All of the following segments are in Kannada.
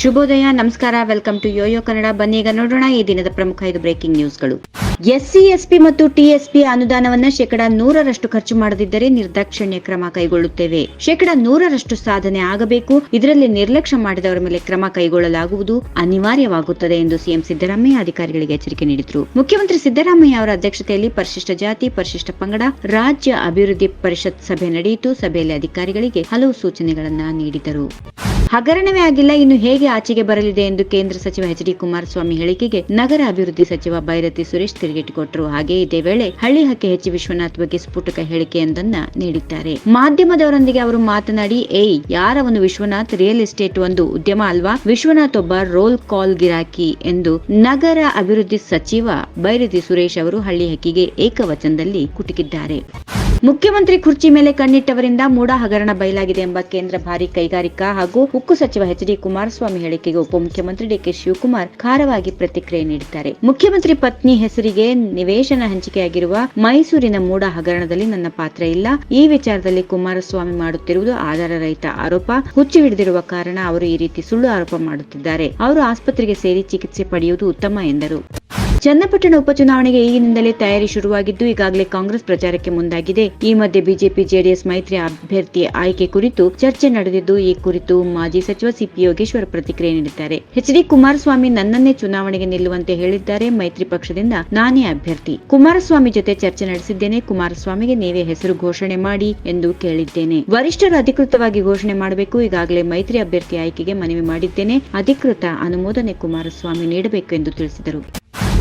ಶುಭೋದಯ, ನಮಸ್ಕಾರ ವೆಲ್ಕಮ್ ಟು ಯೋಯೋ ಕನ್ನಡ ಬನ್ನಿ, ಈಗ ನೋಡೋಣ ಈ ದಿನದ ಪ್ರಮುಖ ಐದು ಬ್ರೇಕಿಂಗ್ ನ್ಯೂಸ್ಗಳು ಎಸ್ಸಿ, ಎಸ್ಪಿ ಮತ್ತು ಟಿಎಸ್ಪಿ ಅನುದಾನವನ್ನ ಶೇಕಡ ನೂರರಷ್ಟು ಖರ್ಚು ಮಾಡದಿದ್ದರೆ ನಿರ್ದಾಕ್ಷಣ್ಯ ಕ್ರಮ ಕೈಗೊಳ್ಳುತ್ತೇವೆ. ಶೇಕಡ ನೂರರಷ್ಟು ಸಾಧನೆ ಆಗಬೇಕು. ಇದರಲ್ಲಿ ನಿರ್ಲಕ್ಷ್ಯ ಮಾಡಿದವರ ಮೇಲೆ ಕ್ರಮ ಕೈಗೊಳ್ಳಲಾಗುವುದು. ಅನಿವಾರ್ಯವಾಗುತ್ತದೆ ಎಂದು ಸಿಎಂ ಸಿದ್ದರಾಮಯ್ಯ ಅಧಿಕಾರಿಗಳಿಗೆ ಎಚ್ಚರಿಕೆ ನೀಡಿದರು. ಮುಖ್ಯಮಂತ್ರಿ ಸಿದ್ದರಾಮಯ್ಯ ಅವರ ಅಧ್ಯಕ್ಷತೆಯಲ್ಲಿ ಪರಿಶಿಷ್ಟ ಜಾತಿ, ಪರಿಶಿಷ್ಟ ಪಂಗಡ, ರಾಜ್ಯ ಅಭಿವೃದ್ಧಿ ಪರಿಷತ್ ಸಭೆ ನಡೆಯಿತು. ಸಭೆಯಲ್ಲಿ ಅಧಿಕಾರಿಗಳಿಗೆ ಹಲವು ಸೂಚನೆಗಳನ್ನು ನೀಡಿದರು. ಹಗರಣವೇ ಆಗಿಲ್ಲ, ಇನ್ನು ಹೇಗೆ ಆಚೆಗೆ ಬರಲಿದೆ ಎಂದು ಕೇಂದ್ರ ಸಚಿವ ಎಚ್ ಡಿ ಕುಮಾರಸ್ವಾಮಿ ಹೇಳಿಕೆಗೆ ನಗರ ಅಭಿವೃದ್ಧಿ ಸಚಿವ ಬೈರತಿ ಸುರೇಶ್ ತಿರುಗೇಟು ಕೊಟ್ಟರು ಹಾಗೆ ಇದೇ ವೇಳೆ ಹಳ್ಳಿ ಹಕ್ಕಿ ಎಚ್ ವಿಶ್ವನಾಥ್ ಬಗ್ಗೆ ಸ್ಫೋಟಕ ಹೇಳಿಕೆಯೊಂದನ್ನ ನೀಡಿದ್ದಾರೆ. ಮಾಧ್ಯಮದವರೊಂದಿಗೆ ಅವರು ಮಾತನಾಡಿ, ಏಯ್ ಯಾರವನು ವಿಶ್ವನಾಥ್ ರಿಯಲ್ ಎಸ್ಟೇಟ್ ಒಂದು ಉದ್ಯಮ ಅಲ್ವಾ? ವಿಶ್ವನಾಥ್ ಒಬ್ಬ ರೋಲ್ ಕಾಲ್ ಗಿರಾಕಿ ಎಂದು ನಗರ ಅಭಿವೃದ್ಧಿ ಸಚಿವ ಬೈರತಿ ಸುರೇಶ್ ಅವರು ಹಳ್ಳಿ ಹಕ್ಕಿಗೆ ಏಕವಚನದಲ್ಲಿ ಕುಟುಕಿದ್ದಾರೆ. ಮುಖ್ಯಮಂತ್ರಿ ಕುರ್ಚಿ ಮೇಲೆ ಕಣ್ಣಿಟ್ಟವರಿಂದ ಮೂಡ ಹಗರಣ ಬಯಲಾಗಿದೆ ಎಂಬ ಕೇಂದ್ರ ಭಾರಿ ಕೈಗಾರಿಕಾ ಹಾಗೂ ಉಕ್ಕು ಸಚಿವ ಎಚ್ ಡಿ ಕುಮಾರಸ್ವಾಮಿ ಹೇಳಿಕೆಗೆ ಉಪಮುಖ್ಯಮಂತ್ರಿ ಡಿಕೆ ಶಿವಕುಮಾರ್ ಖಾರವಾಗಿ ಪ್ರತಿಕ್ರಿಯೆ ನೀಡಿದ್ದಾರೆ. ಮುಖ್ಯಮಂತ್ರಿ ಪತ್ನಿ ಹೆಸರಿಗೆ ನಿವೇಶನ ಹಂಚಿಕೆಯಾಗಿರುವ ಮೈಸೂರಿನ ಮೂಡ ಹಗರಣದಲ್ಲಿ ನನ್ನ ಪಾತ್ರ ಇಲ್ಲ. ಈ ವಿಚಾರದಲ್ಲಿ ಕುಮಾರಸ್ವಾಮಿ ಮಾಡುತ್ತಿರುವುದು ಆಧಾರರಹಿತ ಆರೋಪ. ಹುಚ್ಚು ಹಿಡಿದಿರುವ ಕಾರಣ ಅವರು ಈ ರೀತಿ ಸುಳ್ಳು ಆರೋಪ ಮಾಡುತ್ತಿದ್ದಾರೆ. ಅವರು ಆಸ್ಪತ್ರೆಗೆ ಸೇರಿ ಚಿಕಿತ್ಸೆ ಪಡೆಯುವುದು ಉತ್ತಮ ಎಂದರು. ಚನ್ನಪಟ್ಟಣ ಉಪಚುನಾವಣೆಗೆ ಈಗಿನಿಂದಲೇ ತಯಾರಿ ಶುರುವಾಗಿದ್ದು, ಈಗಾಗಲೇ ಕಾಂಗ್ರೆಸ್ ಪ್ರಚಾರಕ್ಕೆ ಮುಂದಾಗಿದೆ. ಈ ಮಧ್ಯೆ ಬಿಜೆಪಿ, ಜೆಡಿಎಸ್ ಮೈತ್ರಿ ಅಭ್ಯರ್ಥಿ ಆಯ್ಕೆ ಕುರಿತು ಚರ್ಚೆ ನಡೆದಿದ್ದು, ಈ ಕುರಿತು ಮಾಜಿ ಸಚಿವ ಸಿಪಿ ಯೋಗೇಶ್ವರ್ ಪ್ರತಿಕ್ರಿಯೆ ನೀಡಿದ್ದಾರೆ. ಎಚ್ ಡಿ ಕುಮಾರಸ್ವಾಮಿ ನನ್ನನ್ನೇ ಚುನಾವಣೆಗೆ ನಿಲ್ಲುವಂತೆ ಹೇಳಿದ್ದಾರೆ. ಮೈತ್ರಿ ಪಕ್ಷದಿಂದ ನಾನೇ ಅಭ್ಯರ್ಥಿ. ಕುಮಾರಸ್ವಾಮಿ ಜೊತೆ ಚರ್ಚೆ ನಡೆಸಿದ್ದೇನೆ. ಕುಮಾರಸ್ವಾಮಿಗೆ ನೀವೇ ಹೆಸರು ಘೋಷಣೆ ಮಾಡಿ ಎಂದು ಕೇಳಿದ್ದೇನೆ. ವರಿಷ್ಠರು ಅಧಿಕೃತವಾಗಿ ಘೋಷಣೆ ಮಾಡಬೇಕು. ಈಗಾಗಲೇ ಮೈತ್ರಿ ಅಭ್ಯರ್ಥಿ ಆಯ್ಕೆಗೆ ಮನವಿ ಮಾಡಿದ್ದೇನೆ. ಅಧಿಕೃತ ಅನುಮೋದನೆ ಕುಮಾರಸ್ವಾಮಿ ನೀಡಬೇಕು ಎಂದು ತಿಳಿಸಿದರು.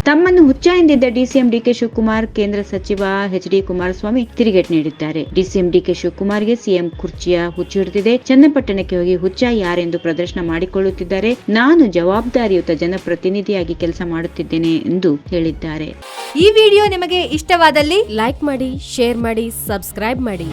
ತಮ್ಮನ್ನು ಹುಚ್ಚ ಎಂದಿದ್ದ ಡಿಸಿಎಂ ಡಿಕೆ ಶಿವಕುಮಾರ್, ಕೇಂದ್ರ ಸಚಿವ ಎಚ್ ಡಿ ಕುಮಾರಸ್ವಾಮಿ ತಿರುಗೇಟು ನೀಡಿದ್ದಾರೆ. ಡಿಸಿಎಂ ಡಿಕೆ ಶಿವಕುಮಾರ್ಗೆ ಸಿಎಂ ಕುರ್ಚಿಯ ಹುಚ್ಚು ಹಿಡಿದಿದೆ. ಚನ್ನಪಟ್ಟಣಕ್ಕೆ ಹೋಗಿ ಹುಚ್ಚ ಯಾರೆಂದು ಪ್ರದರ್ಶನ ಮಾಡಿಕೊಳ್ಳುತ್ತಿದ್ದಾರೆ. ನಾನು ಜವಾಬ್ದಾರಿಯುತ ಜನಪ್ರತಿನಿಧಿಯಾಗಿ ಕೆಲಸ ಮಾಡುತ್ತಿದ್ದೇನೆ ಎಂದು ಹೇಳಿದ್ದಾರೆ. ಈ ವಿಡಿಯೋ ನಿಮಗೆ ಇಷ್ಟವಾದಲ್ಲಿ ಲೈಕ್ ಮಾಡಿ, ಶೇರ್ ಮಾಡಿ, ಸಬ್ಸ್ಕ್ರೈಬ್ ಮಾಡಿ.